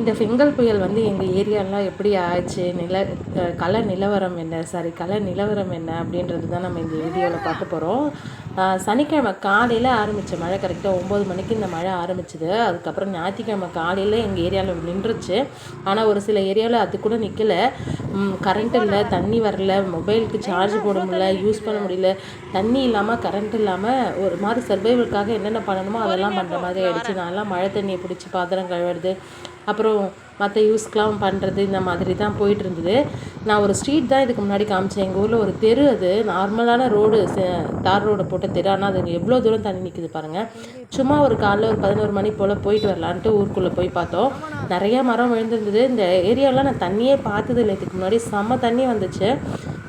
இந்த ஃபிங்கல் புயல் வந்து எங்கள் ஏரியாலாம் எப்படி ஆச்சு? நில கல நிலவரம் என்ன? சாரி கல நிலவரம் என்ன அப்படின்றது தான் நம்ம இந்த வீடியோவில் பார்க்க போகிறோம் சனிக்கிழமை காலையில் ஆரம்பித்த மழை கரெக்டாக ஒம்பது மணிக்கு இந்த மழை ஆரம்பிச்சிது. அதுக்கப்புறம் ஞாயிற்றுக்கிழமை காலையில் எங்கள் ஏரியாவில் நின்றுச்சு. ஆனால் ஒரு சில ஏரியாவில் அது கூட நிற்கல கரண்ட் இல்லை தண்ணி வரல மொபைலுக்கு சார்ஜ் போட முடியல யூஸ் பண்ண முடியல. தண்ணி இல்லாமல் கரண்ட் இல்லாமல் ஒரு மாதிரி சர்வைவலுக்காக என்னென்ன பண்ணணுமோ அதெல்லாம் பண்ணுற மாதிரி ஆயிடுச்சு. நான்லாம் மழை தண்ணியை பிடிச்சி பாத்திரம் கழுவுறது அப்புறம் மற்ற யூஸ்க்கெலாம் பண்ணுறது இந்த மாதிரி தான் போயிட்டு இருந்தது நான் ஒரு ஸ்ட்ரீட் தான் இதுக்கு முன்னாடி காமிச்சேன். எங்கள் ஊரில் ஒரு தெரு அது. நார்மலான ரோடு தார் ரோடு போட்ட தெரு. ஆனால் அது எவ்வளோ தூரம் தண்ணி நிற்குது பாருங்கள் சும்மா ஒரு காலைல ஒரு பதினோரு மணி போல் போயிட்டு வரலான்ட்டு ஊருக்குள்ளே போய் பார்த்தோம். நிறையா மரம் விழுந்திருந்தது. இந்த ஏரியாவெலாம் நான் தண்ணியே பார்த்தது இல்லை இதுக்கு முன்னாடி செம்ம தண்ணி வந்துச்சு.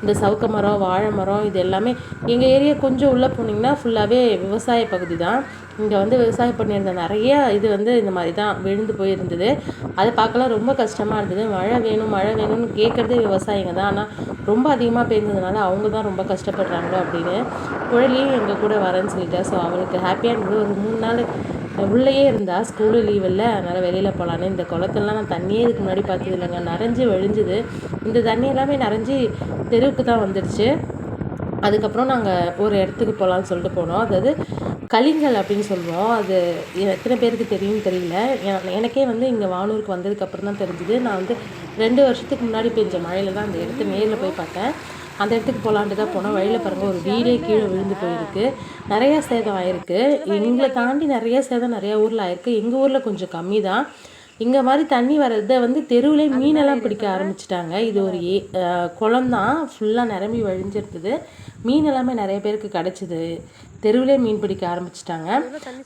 இந்த சவுக்க மரம் வாழை மரம் இது எல்லாமே எங்கள் ஏரியா கொஞ்சம் உள்ளே போனீங்கன்னா ஃபுல்லாகவே விவசாய பகுதி தான். இங்கே வந்து விவசாயம் பண்ணியிருந்த நிறைய இது வந்து இந்த மாதிரி தான் விழுந்து போயிருந்தது. அதை பார்க்கலாம் ரொம்ப கஷ்டமாக இருந்தது. மழை வேணும் மழை வேணும்னு கேட்குறதே விவசாயிங்க தான். ஆனால் ரொம்ப அதிகமாக பெய்ந்ததுனால அவங்க தான் ரொம்ப கஷ்டப்படுறாங்களோ அப்படின்னு குழலியும் எங்கள் கூட வரேன்னு சொல்லிட்டேன் ஸோ அவளுக்கு ஹாப்பியாக இருந்தது. ஒரு மூணு நாள் உள்ளேயே இருந்தா ஸ்கூலு லீவ் இல்லை அதனால் வெளியில் போகலான்னு இந்த குளத்தெல்லாம் நான் தண்ணியே இதுக்கு முன்னாடி பார்த்தது இல்லைங்க நிறைஞ்சு வழிஞ்சுது. இந்த தண்ணி எல்லாமே நனைஞ்சி தெருவுக்கு தான் வந்துடுச்சு அதுக்கப்புறம் நாங்கள் ஒரு இடத்துக்கு போகலான்னு சொல்லிட்டு போனோம். அதாவது கலிங்கல் அப்படின்னு சொல்லுவோம். அது எத்தனை பேருக்கு தெரியும்னு தெரியல. எனக்கே வந்து இங்கே வானூருக்கு வந்ததுக்கப்புறம் தான் தெரிஞ்சுது. நான் வந்து ரெண்டு வருஷத்துக்கு முன்னாடி பெஞ்ச மழையில் தான் அந்த இடத்த நேரில் போய் பார்த்தேன். அந்த இடத்துக்கு போகலான்ட்டு தான் போனோம். வழியில் பாருங்கள் ஒரு வீடே கீழே விழுந்து போயிருக்கு. நிறையா சேதம் ஆயிருக்கு. எங்களை தாண்டி நிறைய சேதம் நிறையா ஊரில் ஆயிருக்கு. எங்கள் ஊரில் கொஞ்சம் கம்மி தான் இங்கே மாதிரி தண்ணி வர்றதை வந்து தெருவிலே மீனெல்லாம் பிடிக்க ஆரம்பிச்சிட்டாங்க. இது ஒரு ஏ குளம் தான் ஃபுல்லாக நிரம்பி வழிஞ்சிருக்குது மீன் எல்லாமே நிறைய பேருக்கு கிடச்சிது. தெருவிலே மீன் பிடிக்க ஆரம்பிச்சிட்டாங்க.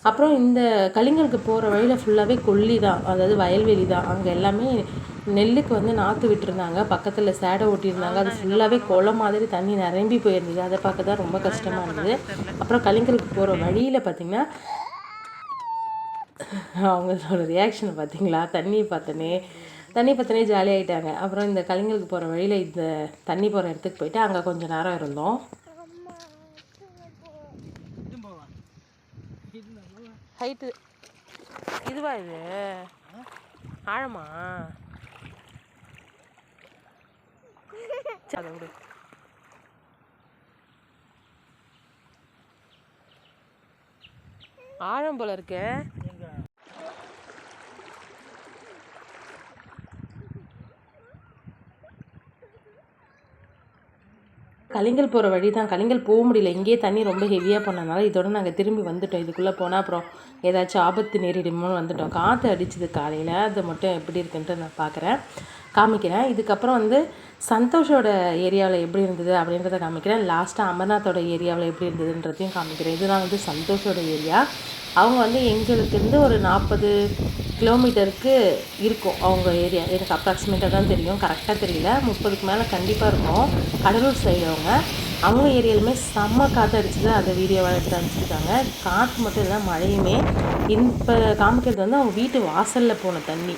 அப்புறம் இந்த கலிங்கலுக்கு போகிற வழியில் ஃபுல்லாகவே கொல்லி தான் அதாவது வயல்வெளி தான் அங்கே எல்லாமே நெல்லுக்கு வந்து நாற்று விட்டுருந்தாங்க. பக்கத்தில் சேடை ஓட்டியிருந்தாங்க. அது ஃபுல்லாகவே குளம் மாதிரி தண்ணி நிரம்பி போயிருந்தது. அதை பார்க்க தான் ரொம்ப கஷ்டமாக இருந்தது. அப்புறம் கலிங்கலுக்கு போகிற வழியில் பார்த்திங்கன்னா அவங்களோட ரியாக்ஷனை பார்த்தீங்களா தண்ணியை பார்த்தோன்னே தண்ணி பார்த்தோன்னே ஜாலியாகிட்டாங்க அப்புறம் இந்த கலைஞருக்கு போகிற வழியில் இந்த தண்ணி போகிற இடத்துக்கு போயிட்டு அங்கே கொஞ்சம் நேரம் இருந்தோம். ஹைட்டு இதுவா இது? ஆழமா? அதை விடு. ஆழம் போல இருக்கேன் கலிங்கல் போகிற வழி தான் கலிங்கல் போக முடியல. இங்கேயே தண்ணி ரொம்ப ஹெவியாக போனதுனால இதோட நாங்கள் திரும்பி வந்துட்டோம். இதுக்குள்ளே போனால் அப்புறம் ஏதாச்சும் ஆபத்து நேரிடுமோன்னு வந்துட்டோம். காற்று அடிச்சது காலையில். அதை மட்டும் எப்படி இருக்குன்ட்டு நான் பார்க்குறேன் காமிக்கிறேன். இதுக்கப்புறம் வந்து சந்தோஷோட ஏரியாவில் எப்படி இருந்தது அப்படின்றத காமிக்கிறேன். லாஸ்ட்டாக அமர்நாத்தோட ஏரியாவில் எப்படி இருந்ததுன்றதையும் காமிக்கிறேன். இதுதான் வந்து சந்தோஷோட ஏரியா. அவங்க வந்து எங்களுக்குருந்து ஒரு நாற்பது கிலோமீட்டருக்கு இருக்கும் அவங்க ஏரியா. எனக்கு அப்ராக்சிமேட்டாக தான் தெரியும். கரெக்டாக தெரியல. முப்பதுக்கு மேலே கண்டிப்பாக இருக்கும். கடலூர் சைடு அவங்க. அவங்க ஏரியாலுமே செம்ம காற்று அடிச்சுது. அதை வீடியோவாக எடுத்து அனுப்பிச்சிருக்காங்க. காற்று மட்டும் இல்லை மழையுமே. இப்போ காமிக்கிறது வந்து அவங்க வீட்டு வாசலில் போன தண்ணி.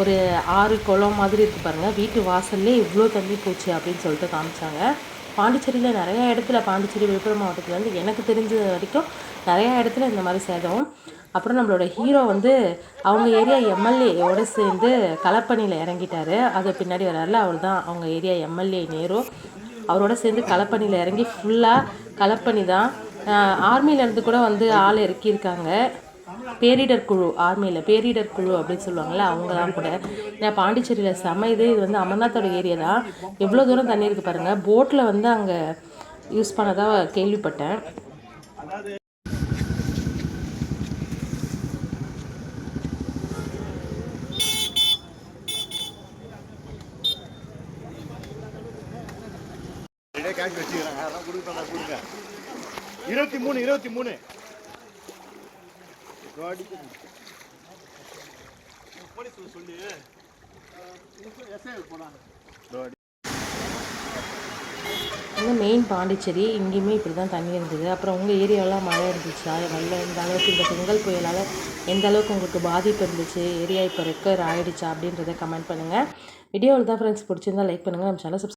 ஒரு ஆறு குளம் மாதிரி இருக்குது பாருங்கள் வீட்டு வாசல்லே இவ்வளோ தண்ணி போச்சு அப்படின்னு சொல்லிட்டு காமிச்சாங்க. பாண்டிச்சேரியில் நிறையா இடத்துல பாண்டிச்சேரி விழுப்புரம் மாவட்டத்தில் வந்து எனக்கு தெரிஞ்ச வரைக்கும் நிறையா இடத்துல இந்த மாதிரி சேதம். அப்புறம் நம்மளோட ஹீரோ வந்து அவங்க ஏரியா எம்எல்ஏயோடு சேர்ந்து களப்பணியில் இறங்கிட்டார். அது பின்னாடி வராருல அவர் தான் அவங்க ஏரியா எம்எல்ஏ நேரு. அவரோட சேர்ந்து களப்பணியில் இறங்கி ஃபுல்லாக களப்பணி தான் ஆர்மியிலேருந்து கூட வந்து ஆள் இறக்கியிருக்காங்க. பேரிடர் குழு ஆர்மியில் பேரிடர் குழு அப்படின்னு சொல்லுவாங்கள்ல தான் கூட. ஏன்னா பாண்டிச்சேரியில் செம இது இது வந்து அமர்நாத்தோட ஏரியா தான். எவ்வளோ தூரம் தண்ணி இருக்குது பாருங்கள் போட்டில் வந்து அங்கே யூஸ் பண்ணதாக கேள்விப்பட்டேன். இருபத்தி மூணு இருபத்தி மூணு. மெயின் பாண்டிச்சேரி இங்கேயுமே இப்படி தான் தண்ணி இருந்தது. அப்புறம் உங்கள் ஏரியாவெலாம் மழை இருந்துச்சா? வெள்ளம் இந்த அளவுக்கு? இந்த பொங்கல் புயலால் எந்த அளவுக்கு உங்களுக்கு பாதிப்பு இருந்துச்சு? ஏரியா இப்போ ரெக்கர் ஆகிடுச்சா அப்படின்றத கமெண்ட் பண்ணுங்கள் வீடியோவில் தான் ஃப்ரெண்ட்ஸ் பிடிச்சிருந்தா லைக் பண்ணுங்கள் நம்ம சேனல்